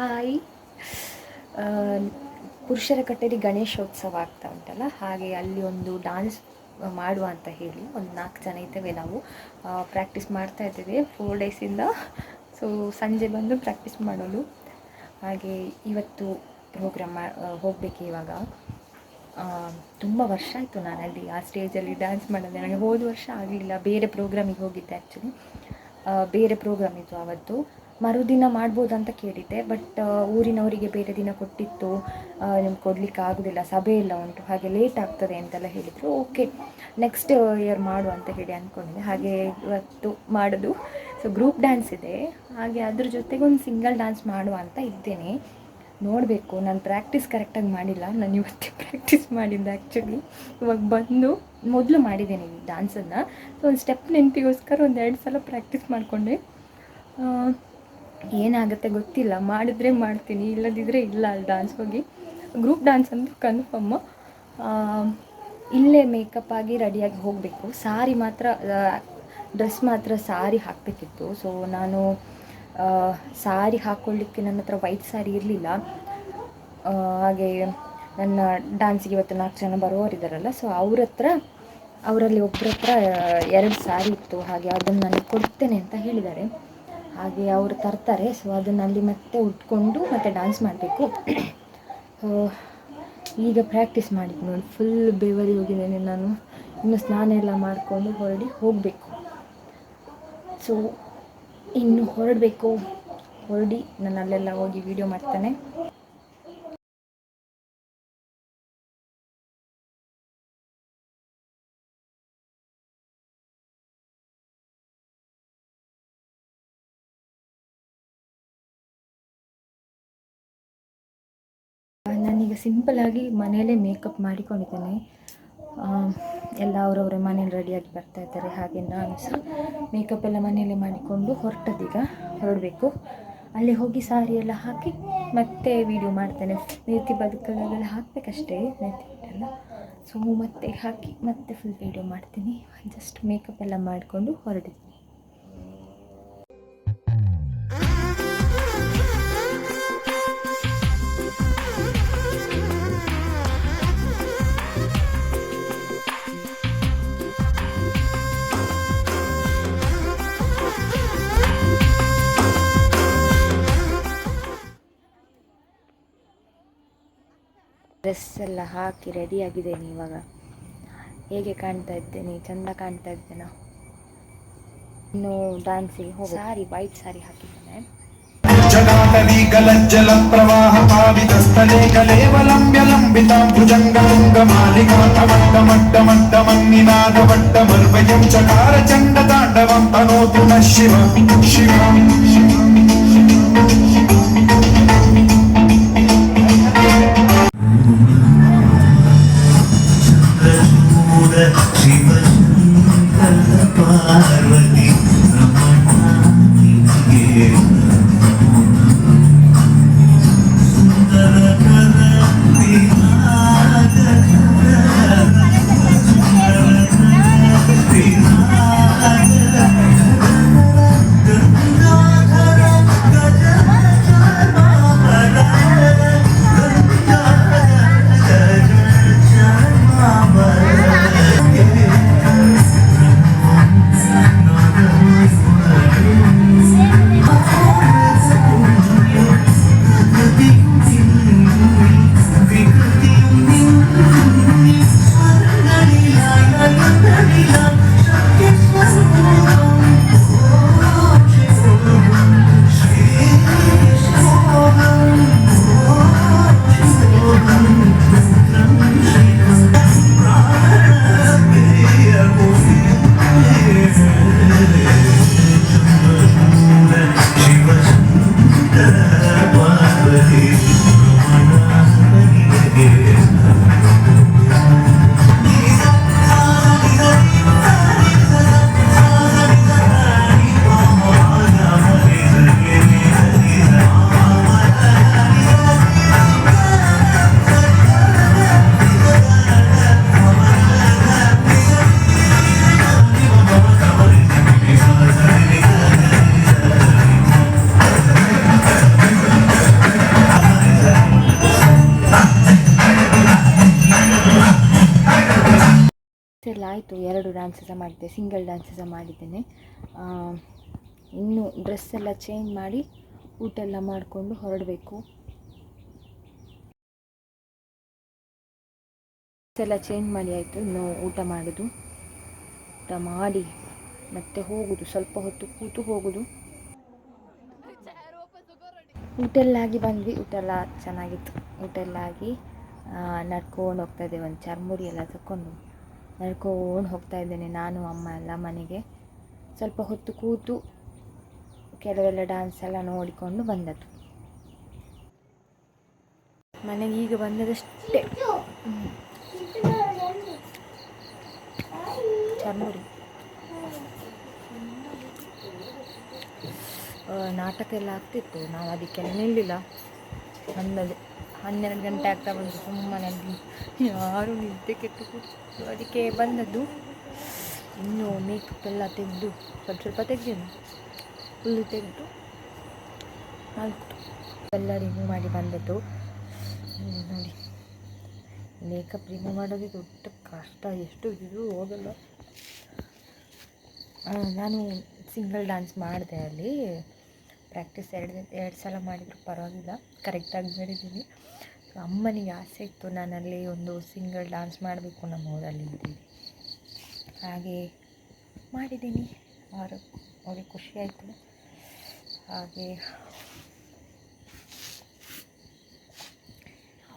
Hi. ಪುರುಷರ ಕಟ್ಟೆಯಲ್ಲಿ ಗಣೇಶೋತ್ಸವ ಆಗ್ತಾ ಉಂಟಲ್ಲ? ಹಾಗೆ ಅಲ್ಲಿ ಒಂದು ಡಾನ್ಸ್ ಮಾಡುವ ಅಂತ ಹೇಳಿ ಒಂದು ನಾಲ್ಕು ಜನ ಇದ್ದೇವೆ ನಾವು. ಪ್ರಾಕ್ಟೀಸ್ ಮಾಡ್ತಾ ಇದ್ದೇವೆ ಫೋರ್ ಡೇಸಿಂದ ಸೊ ಸಂಜೆ ಬಂದು ಪ್ರಾಕ್ಟೀಸ್ ಮಾಡೋದು. ಹಾಗೆ ಇವತ್ತು ಪ್ರೋಗ್ರಾಮ್ ಹೋಗಬೇಕು ಇವಾಗ. ತುಂಬ ವರ್ಷ ಆಯಿತು ನಾನಲ್ಲಿ ಆ ಸ್ಟೇಜಲ್ಲಿ ಡ್ಯಾನ್ಸ್ ಮಾಡೋದು. ನನಗೆ ಹೋದ ವರ್ಷ ಆಗಲಿಲ್ಲ. ಬೇರೆ ಪ್ರೋಗ್ರಾಮಿಗೆ ಹೋಗಿದ್ದೆ ಆ್ಯಕ್ಚುಲಿ ಬೇರೆ ಪ್ರೋಗ್ರಾಮ್ ಇತ್ತು ಆವತ್ತು ಮರುದಿನ ಮಾಡ್ಬೋದು ಅಂತ ಕೇಳಿದ್ದೆ ಬಟ್ ಊರಿನವರಿಗೆ ಬೇರೆ ದಿನ ಕೊಟ್ಟಿತ್ತು. ನಿಮ್ಗೆ ಕೊಡಲಿಕ್ಕೆ ಆಗೋದಿಲ್ಲ, ಸಭೆ ಎಲ್ಲ ಉಂಟು, ಹಾಗೆ ಲೇಟ್ ಆಗ್ತದೆ ಅಂತೆಲ್ಲ ಹೇಳಿದರು ಓಕೆ ನೆಕ್ಸ್ಟ್ ಇಯರ್ ಮಾಡು ಅಂತ ಹೇಳಿ ಅಂದ್ಕೊಂಡಿದ್ದೆ ಹಾಗೆ ಇವತ್ತು ಮಾಡೋದು. ಸೊ ಗ್ರೂಪ್ ಡ್ಯಾನ್ಸ್ ಇದೆ. ಹಾಗೆ ಅದ್ರ ಜೊತೆಗೆ ಒಂದು ಸಿಂಗಲ್ ಡ್ಯಾನ್ಸ್ ಮಾಡುವ ಅಂತ ಇದ್ದೇನೆ. ನೋಡಬೇಕು. ನಾನು ಪ್ರಾಕ್ಟೀಸ್ ಕರೆಕ್ಟಾಗಿ ಮಾಡಿಲ್ಲ. ನಾನು ಇವತ್ತೇ ಪ್ರಾಕ್ಟೀಸ್ ಮಾಡಿದ್ದೆ ಆ್ಯಕ್ಚುಲಿ ಇವಾಗ ಬಂದು ಮೊದಲು ಮಾಡಿದ್ದೇನೆ ಡ್ಯಾನ್ಸನ್ನು ಸೊ ಒಂದು ಸ್ಟೆಪ್ ನೆನಪಿಗೋಸ್ಕರ ಒಂದು ಎರಡು ಸಲ ಪ್ರಾಕ್ಟೀಸ್ ಮಾಡಿಕೊಂಡೆ. ಏನಾಗುತ್ತೆ ಗೊತ್ತಿಲ್ಲ. ಮಾಡಿದ್ರೆ ಮಾಡ್ತೀನಿ. ಇಲ್ಲದಿದ್ದರೆ ಇಲ್ಲ ಅಲ್ಲಿ ಡ್ಯಾನ್ಸ್ ಹೋಗಿ. ಗ್ರೂಪ್ ಡ್ಯಾನ್ಸ್ ಅಂದ್ರೆ ಕನ್ಫರ್ಮ್ ಇಲ್ಲೇ ಮೇಕಪ್ ಆಗಿ ರೆಡಿಯಾಗಿ ಹೋಗಬೇಕು. ಸಾರಿ ಮಾತ್ರ ಡ್ರೆಸ್ ಮಾತ್ರ ಸಾರಿ ಹಾಕಬೇಕಿತ್ತು. ಸೊ ನಾನು ಸಾರಿ ಹಾಕ್ಕೊಳ್ಳಿಕ್ಕೆ ನನ್ನ ಹತ್ರ ವೈಟ್ ಸಾರಿ ಇರಲಿಲ್ಲ. ಹಾಗೆ ನನ್ನ ಡ್ಯಾನ್ಸಿಗೆ ಇವತ್ತು ನಾಲ್ಕು ಜನ ಬರೋರಿದ್ದಾರಲ್ಲ ಸೊ ಅವ್ರ ಹತ್ರ, ಅವರಲ್ಲಿ ಒಬ್ಬರ ಹತ್ರ ಎರಡು ಸಾರಿ ಇತ್ತು. ಹಾಗೆ ಅದನ್ನು ನಾನು ಕೊಡ್ತೇನೆ ಅಂತ ಹೇಳಿದ್ದಾರೆ. ಹಾಗೆ ಅವರು ತರ್ತಾರೆ ಸೊ ಅದನ್ನು ಅಲ್ಲಿ ಮತ್ತೆ ಉಟ್ಕೊಂಡು ಮತ್ತೆ ಡ್ಯಾನ್ಸ್ ಮಾಡಬೇಕು. ಈಗ ಪ್ರಾಕ್ಟೀಸ್ ಮಾಡಿದ್ದು ನೋಡಿ ಫುಲ್ ಬೇವರಿ ಹೋಗಿದ್ದೇನೆ ನಾನು. ಇನ್ನು ಸ್ನಾನ ಎಲ್ಲ ಮಾಡಿಕೊಂಡು ಹೊರಡಿ ಹೋಗಬೇಕು. ಸೊ ಇನ್ನು ಹೊರಡಬೇಕು. ಹೊರಡಿ ನಾನು ಅಲ್ಲೆಲ್ಲ ಹೋಗಿ ವಿಡಿಯೋ ಮಾಡ್ತೇನೆ. ನಾನೀಗ ಆಗಿ ಮನೆಯಲ್ಲೇ ಮೇಕಪ್ ಮಾಡಿಕೊಂಡಿದ್ದೇನೆ. ಎಲ್ಲ ಅವರವರ ಮನೇಲಿ ರೆಡಿಯಾಗಿ ಬರ್ತಾ ಇದ್ದಾರೆ. ಹಾಗೆ ನಾನು ಸಹ ಮೇಕಪ್ ಎಲ್ಲ ಮನೆಯಲ್ಲೇ ಮಾಡಿಕೊಂಡು ಹೊರಟದೀಗ ಹೊರಡಬೇಕು. ಅಲ್ಲಿ ಹೋಗಿ ಸಾರಿ ಎಲ್ಲ ಹಾಕಿ ಮತ್ತೆ ವೀಡಿಯೋ ಮಾಡ್ತೇನೆ. ನೀತಿ ಬದುಕಲ್ಲೆಲ್ಲ ಹಾಕಬೇಕಷ್ಟೇ ನೇತಿ ಎಲ್ಲ ಸೊ ಮತ್ತೆ ಹಾಕಿ ಮತ್ತೆ ಫುಲ್ ವೀಡಿಯೋ ಮಾಡ್ತೀನಿ. ಜಸ್ಟ್ ಮೇಕಪ್ ಎಲ್ಲ ಮಾಡಿಕೊಂಡು ಹೊರಡಿದ್ದೀನಿ ಡ್ರೆಸ್ ಎಲ್ಲ ಹಾಕಿ ರೆಡಿ ರೆಡಿಯಾಗಿದ್ದೇನೆ ಇವಾಗ. ಹೇಗೆ ಕಾಣ್ತಾ ಇದ್ದೇನೆ? ಚಂದ ಕಾಣ್ತಾ ಇದ್ದೇನಾ? ಇನ್ನು ಡ್ಯಾನ್ಸಿಗೆ ಹೋಗಿ ಸಾರಿ ವೈಟ್ ಸಾರಿ ಹಾಕಿದ್ದೇನೆ. ಜಗಾಟಲೀಕಲಜ್ಜಲ ಪ್ರವಾಹ ಪಾವಿತಸ್ಥಲೆ ಕಲೇವಲಂಬ್ಯ ಲಂಬಿತಾಂ ಭುಜಂಗಮುಂಗಮಾಲಿಕಾಟಮಟ್ಟ ಮಟ್ಟ ಮಟ್ಟ ಮನ್ನಿನಾದ ಮಟ್ಟ ಮರ್ವಯಂ ಚಕಾರ ಚಂಡ ತಾಂಡವಂ ತನೋತು ನ ಶಿವ ಶಿವ. 请分。ಆಯಿತು ಎರಡು ಡ್ಯಾನ್ಸ್ ಸಹ ಮಾಡಿದ್ದೆ ಸಿಂಗಲ್ ಡ್ಯಾನ್ಸ್ ಸಹ ಮಾಡಿದ್ದೇನೆ. ಇನ್ನು ಡ್ರೆಸ್ ಎಲ್ಲ ಚೇಂಜ್ ಮಾಡಿ ಊಟ ಎಲ್ಲ ಮಾಡಿಕೊಂಡು ಹೊರಡಬೇಕು. ಎಲ್ಲ ಚೇಂಜ್ ಮಾಡಿ ಆಯಿತು, ಇನ್ನು ಊಟ ಮಾಡೋದು. ಊಟ ಮಾಡಿ ಮತ್ತೆ ಹೋಗುದು, ಸ್ವಲ್ಪ ಹೊತ್ತು ಕೂತು ಹೋಗುದು. ಊಟ ಎಲ್ಲ ಆಗಿ ಬಂದ್ವಿ ಊಟ ಎಲ್ಲ ಚೆನ್ನಾಗಿತ್ತು. ಊಟ ಎಲ್ಲ ಆಗಿ ನಡ್ಕೊಂಡು ಹೋಗ್ತಾ ಇದ್ದೇವೆ ಒಂದು ಚರ್ಮುರಿ ಎಲ್ಲ ತಗೊಂಡು ನಡ್ಕೊಂಡು ಹೋಗ್ತಾ ಇದ್ದೇನೆ ನಾನು, ಅಮ್ಮ ಎಲ್ಲ ಮನೆಗೆ. ಸ್ವಲ್ಪ ಹೊತ್ತು ಕೂತು ಕೆಲವೆಲ್ಲ ಡ್ಯಾನ್ಸ್ ಎಲ್ಲ ನೋಡಿಕೊಂಡು ಬಂದದ್ದು. ಮನೆಗೆ ಈಗ ಬಂದದಷ್ಟೇ. ಚರ್ಮುರಿ. ನಾಟಕ ಎಲ್ಲ ಆಗ್ತಿತ್ತು. ನಾವು ಅದಕ್ಕೆಲ್ಲ ನಿಲ್ಲಿಲ್ಲ. ಹನ್ನೊಂದು ಹನ್ನೆರಡು ಗಂಟೆ ಆಗ್ತಾ ಬಂತು ಸುಮ್ಮನಲ್ಲಿ ಯಾರು ನಿದ್ದೆ ಕೆಟ್ಟು ಕೂತು. ಅದಕ್ಕೆ ಬಂದದ್ದು, ಇನ್ನು ಮೇಕಪ್ ಎಲ್ಲ ತೆಗೆದು, ಸ್ವಲ್ಪ ಸ್ವಲ್ಪ ತೆಗೆದೇನು. ಫುಲ್ಲು ತೆಗೆದು ಆಯಿತು ಎಲ್ಲ ರಿಮೂವ್ ಮಾಡಿ ಬಂದದ್ದು. ನೋಡಿ. ಮೇಕಪ್ ರಿಮೂವ್ ಮಾಡೋದು ದೊಡ್ಡ ಕಷ್ಟ. ಎಷ್ಟು ಇದು ಹೋಗಲ್ಲ. ನಾನು ಸಿಂಗಲ್ ಡ್ಯಾನ್ಸ್ ಮಾಡಿದೆ ಅಲ್ಲಿ. ಪ್ರಾಕ್ಟೀಸ್ ಎರಡು ಎರಡು ಸಲ ಮಾಡಿದ್ರು, ಪರವಾಗಿಲ್ಲ. ಕರೆಕ್ಟಾಗಿ ಮಾಡಿದ್ದೀನಿ ಅಮ್ಮನಿಗೆ ಆಸೆ ಇತ್ತು, ನಾನಲ್ಲಿ ಒಂದು ಸಿಂಗಲ್ ಡ್ಯಾನ್ಸ್ ಮಾಡಬೇಕು ನಮ್ಮ ಊರಲ್ಲಿ ಇದ್ದೀನಿ ಹಾಗೆ ಮಾಡಿದ್ದೀನಿ ಅವರು ಅವ್ರಿಗೆ ಖುಷಿ ಆಯಿತು. ಹಾಗೆ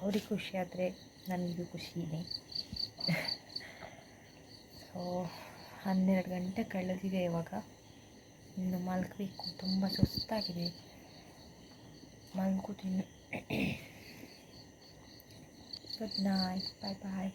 ಅವ್ರಿಗೆ ಖುಷಿ ಆದರೆ ನನಗೂ ಇದೆ. ಸೊ ಹನ್ನೆರಡು ಗಂಟೆ ಕಳೆದಿದೆ ಇವಾಗ. ಮಲಗಬೇಕು ತುಂಬ ಸುಸ್ತಾಗಿದೆ. ಮಲಗುತ್ತೀನಿ ಗುಡ್ ನೈಟ್ ಬಾಯ್ ಬಾಯ್